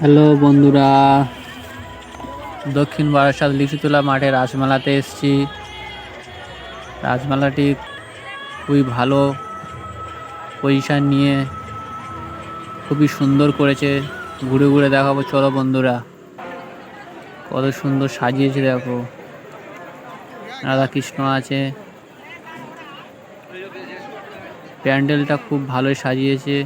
Hello বন্ধুরা। দক্ষিণ বারাসাত লিচুতলা মাঠে রাজমেলাতে এসেছি। রাজমেলাটি খুবই ভালো পজিশান নিয়ে খুবই সুন্দর করেছে। ঘুরে ঘুরে দেখাবো, চলো বন্ধুরা। কত সুন্দর সাজিয়েছে দেখো। রাধা কৃষ্ণ আছে। প্যান্ডেলটা খুব ভালোই সাজিয়েছে।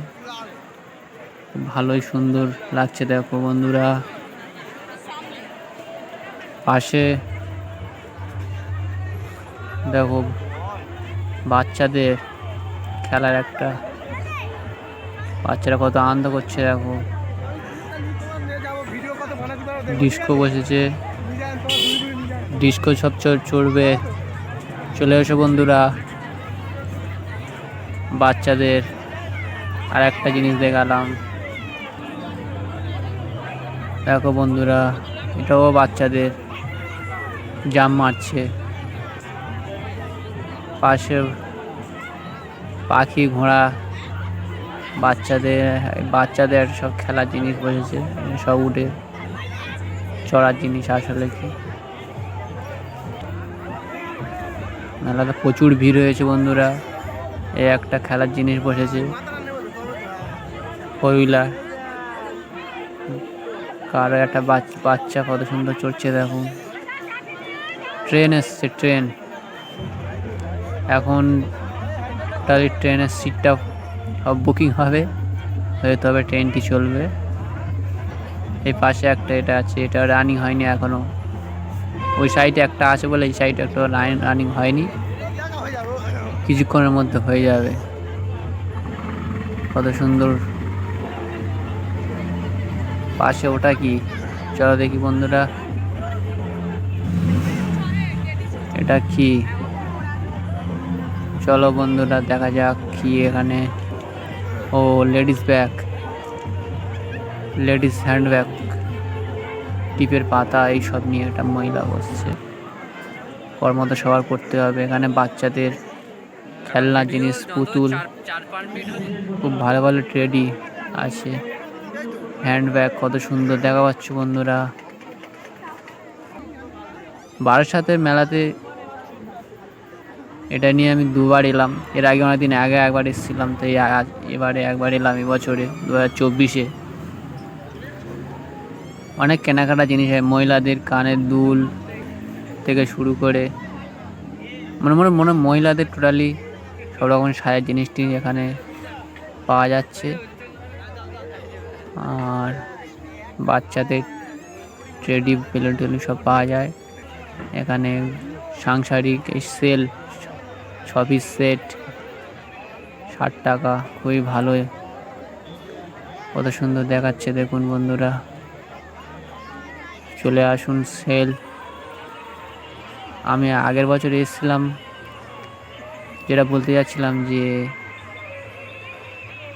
ভালোই সুন্দর লাগছে দেখো বন্ধুরা। পাশে দেখো বাচ্চাদের খেলার একটা বাচ্চারা কত আনন্দ করছে দেখো। ডিস্কো বসেছে। ডিস্কো সব চড়- চড়বে। চলে এসো বন্ধুরা। বাচ্চাদের আর একটা জিনিস দেখালাম। দেখো বন্ধুরা, এটাও বাচ্চাদের জাম মারছে। পাশে পাখি ঘোড়া, বাচ্চাদের বাচ্চাদের সব খেলার জিনিস বসেছে, সব উঠে চড়ার জিনিস আসলে কি। মেলাতে প্রচুর ভিড় হয়েছে বন্ধুরা এ একটা খেলার জিনিস বসেছে। ফোর হুইলার কারও একটা বাচ্চা কত সুন্দর চড়ছে দেখুন ট্রেন এসছে, ট্রেন। এখন তাহলে ট্রেনের সিটটা সব বুকিং হবে। হয়ে তবে ট্রেনটি চলবে। এই পাশে একটা এটা আছে, এটা রানিং হয়নি এখনও। ওই সাইডে একটা আছে বলে এই সাইডে একটা লাইন রানিং হয়নি। কিছুক্ষণের মধ্যে হয়ে যাবে। কত সুন্দর পাশে ওটা কি? চলো দেখি বন্ধুরা। এটা কি? চলো বন্ধুরা, দেখা যাক কি এখানে। ও, ladies bag. Ladies hand bag. টিপের পাতা, এইসব নিয়ে একটা মহিলা বসছে। ওর মতো সবার করতে হবে। এখানে বাচ্চাদের খেলনার জিনিস, পুতুল। খুব ভালো ভালো ট্রেডি আছে। হ্যান্ড ব্যাগ কত সুন্দর দেখা পাচ্ছ বন্ধুরা। বারাসাতের মেলাতে এটা নিয়ে আমি দুবার এলাম। এর আগে অনেক দিন আগে একবার এসেছিলাম, তো এবারে একবার এলাম এবছরে দু হাজার চব্বিশে। অনেক কেনাকাটা জিনিস হয়, মহিলাদের কানের দুল থেকে শুরু করে, মনে মনে মনে মহিলাদের টোটালি সব রকম সাজার জিনিসটি এখানে পাওয়া যাচ্ছে। আর বাচ্চাদের ট্রেডি বেলুন টেলুন সব পাওয়া যায়। এখানে সাংসারিক সেল পিস সেট, ষাট টাকা, খুবই ভালো। কত সুন্দর দেখাচ্ছে দেখুন বন্ধুরা। চলে আসুন সেল। আমি আগের বছর এসেছিলাম, যেটা বলতে যাচ্ছিলাম যে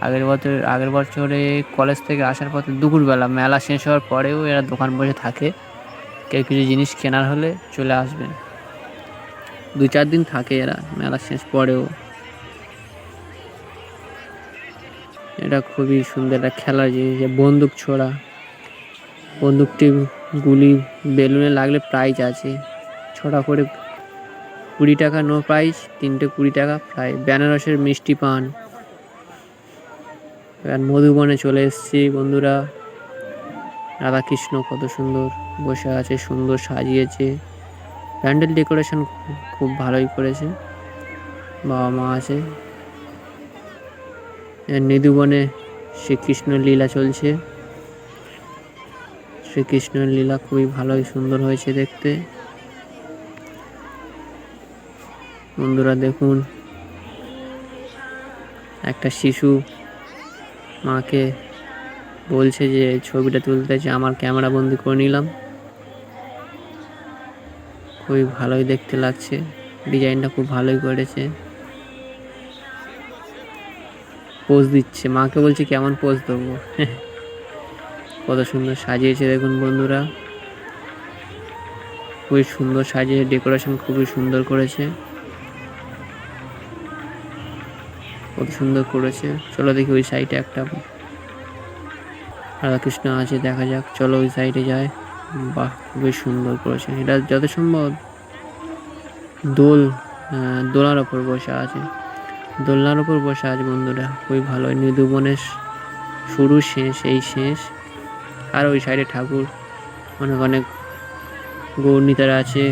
আগের বছর, আগের বছরে কলেজ থেকে আসার পথে দুপুরবেলা মেলা শেষ হওয়ার পরেও এরা দোকান বসে থাকে। কেউ কিছু জিনিস কেনার হলে চলে আসবেন দু চার দিন থাকে এরা, মেলা শেষ পরেও। এটা খুবই সুন্দর একটা খেলার জিনিস বন্দুক ছোড়া। বন্দুকটি গুলি বেলুনে লাগলে প্রাইজ আছে। ছটা করে কুড়ি টাকা নো প্রাইজ তিনটে কুড়ি টাকা প্রায় বেনারসের মিষ্টি পান। এবার মধুবনে চলে এসেছি, বন্ধুরা। রাধাকৃষ্ণ কত সুন্দর বসে আছে, সুন্দর সাজিয়েছে। প্যান্ডেল ডেকোরেশন খুব ভালোই করেছে, বাবা মা আছে। নিধুবনে শ্রীকৃষ্ণ লীলা চলছে। শ্রীকৃষ্ণের লীলা খুবই ভালোই সুন্দর হয়েছে দেখতে। বন্ধুরা, দেখুন, একটা শিশু মাকে বলছে যে, ছবিটা তুলতেছে আমার ক্যামেরা বন্দি করে নিলাম। খুবই ভালোই দেখতে লাগছে। ডিজাইনটা খুব ভালোই করেছে। পোজ দিচ্ছে। মাকে বলছে, কেমন পোজ দেবো? কত সুন্দর সাজিয়েছে দেখুন বন্ধুরা। খুবই সুন্দর সাজিয়ে ডেকোরেশন খুবই সুন্দর করেছে। কত সুন্দর করেছে। চলো দেখি ওই সাইডে একটা রাধাকৃষ্ণ আছে, দেখা যাক। চলো ওই সাইডে যায় বাহ, খুবই সুন্দর করেছে। এটা যত সম্ভব দোল দোলার ওপর বসে আছে। দোলনার ওপর বসে আছে বন্ধুরা, খুবই ভালো। নিধুবনের শুরু শেষ, এই শেষ। আর ওই সাইডে ঠাকুর, অনেক অনেক গৌরনীতারা আছে,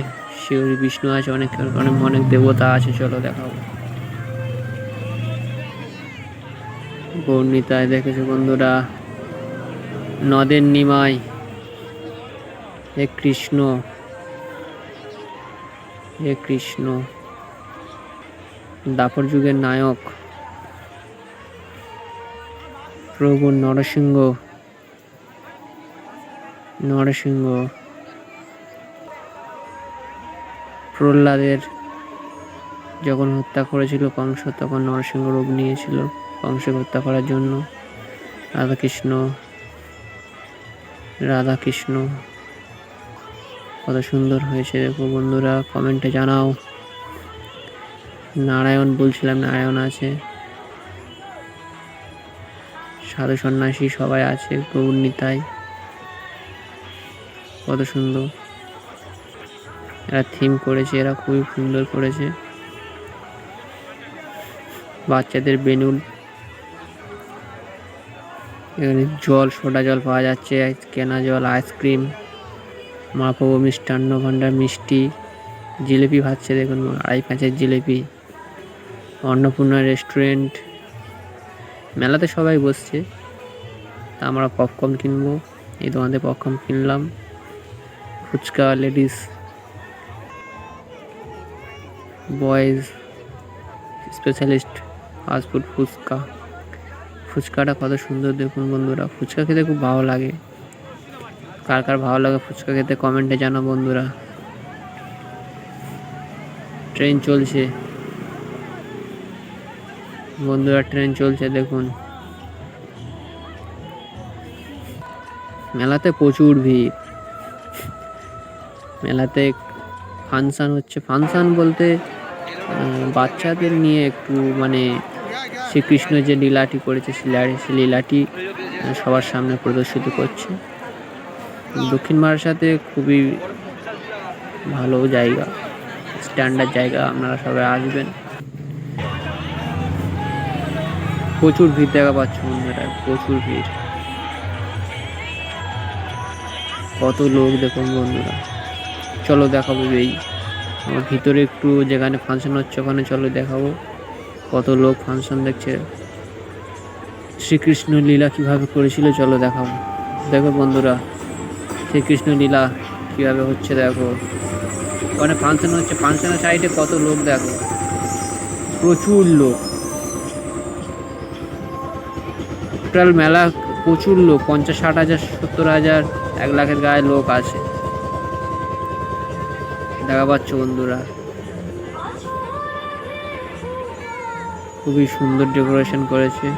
শিউরি বিষ্ণু আছে, অনেক অনেক অনেক দেবতা আছে। চলো দেখাবো। গৌরনীতায় দেখেছ বন্ধুরা? নদের নিমাই হে কৃষ্ণ হে কৃষ্ণ। দাপর যুগের নায়ক প্রভু নরসিংহ নরসিংহ। প্রহ্লাদের যখন হত্যা করেছিল কংস, তখন নরসিংহ রূপ নিয়েছিল। কংসকে হত্যা করার জন্য। রাধাকৃষ্ণ রাধাকৃষ্ণ, কত সুন্দর হয়েছে দেখো বন্ধুরা, কমেন্টে জানাও। নারায়ণ বলছিলাম, নারায়ণ আছে। সাধু সন্ন্যাসী সবাই আছে গৌর নিতাই কত সুন্দর। এরা থিম করেছে, এরা খুবই সুন্দর করেছে। বাচ্চাদের বেলুন এখানে জল, সোডা জল পাওয়া যাচ্ছে, কেনা জল, আইসক্রিম মহাপ্রভু মিষ্টান্ন ভাণ্ডার, মিষ্টি, জিলিপি ভাজছে, দেখুন, আড়াই কাঁচের জিলিপি, অন্নপূর্ণা রেস্টুরেন্ট। মেলাতে সবাই বসছে। তা আমরা পপকর্ন কিনবো। এই দোকানে পপকর্ন কিনলাম। Fuchka, ladies boys specialist fast food fuchka. ফুচকাটা কত সুন্দর দেখুন বন্ধুরা। ফুচকা খেতে খুব ভালো লাগে। কার কার ভালো লাগে ফুচকা খেতে কমেন্টে জানো বন্ধুরা। ট্রেন চলছে। বন্ধুরা, ট্রেন চলছে দেখুন। মেলাতে প্রচুর ভিড়। মেলাতে ফাংশান হচ্ছে। ফাংশান বলতে বাচ্চাদের নিয়ে একটু মানে শ্রীকৃষ্ণ যে লীলাটি করেছে সেই লীলাটি সবার সামনে প্রদর্শিত করছে। দক্ষিণ সাথে খুবই ভালো জায়গা স্ট্যান্ডার্ড জায়গা, আপনারা সবাই আসবেন। প্রচুর ভিড় দেখা পাচ্ছ বন্ধুরা প্রচুর ভিড়। কত লোক দেখুন বন্ধুরা। চলো দেখাবো এই ভিতরে একটু যেখানে ফাংশন হচ্ছে, ওখানে চলো দেখাবো। কত লোক ফাংশন দেখছে। শ্রীকৃষ্ণ লীলা কীভাবে করেছিল চলো দেখাবো দেখো বন্ধুরা, শ্রীকৃষ্ণ লীলা কীভাবে হচ্ছে দেখো। ওখানে ফাংশন হচ্ছে ফাংশনের সাইডে কত লোক দেখো। প্রচুর লোক। টোটাল মেলা প্রচুর লোক, পঞ্চাশ, ষাট হাজার, সত্তর হাজার, এক লাখের গায়ে লোক আছে। দেখা পাচ্ছ বন্ধুরা। খুবই সুন্দর ডেকোরেশন করেছে।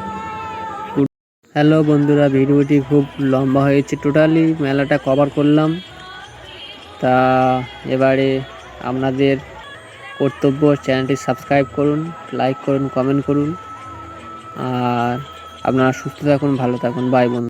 হ্যালো বন্ধুরা, ভিডিওটি খুব লম্বা হয়েছে টোটালি মেলাটা কভার করলাম। তা এবারে আপনাদের কর্তব্য চ্যানেলটি সাবস্ক্রাইব করুন লাইক করুন কমেন্ট করুন। আর আপনারা সুস্থ থাকুন, ভালো থাকুন বাই বন্ধু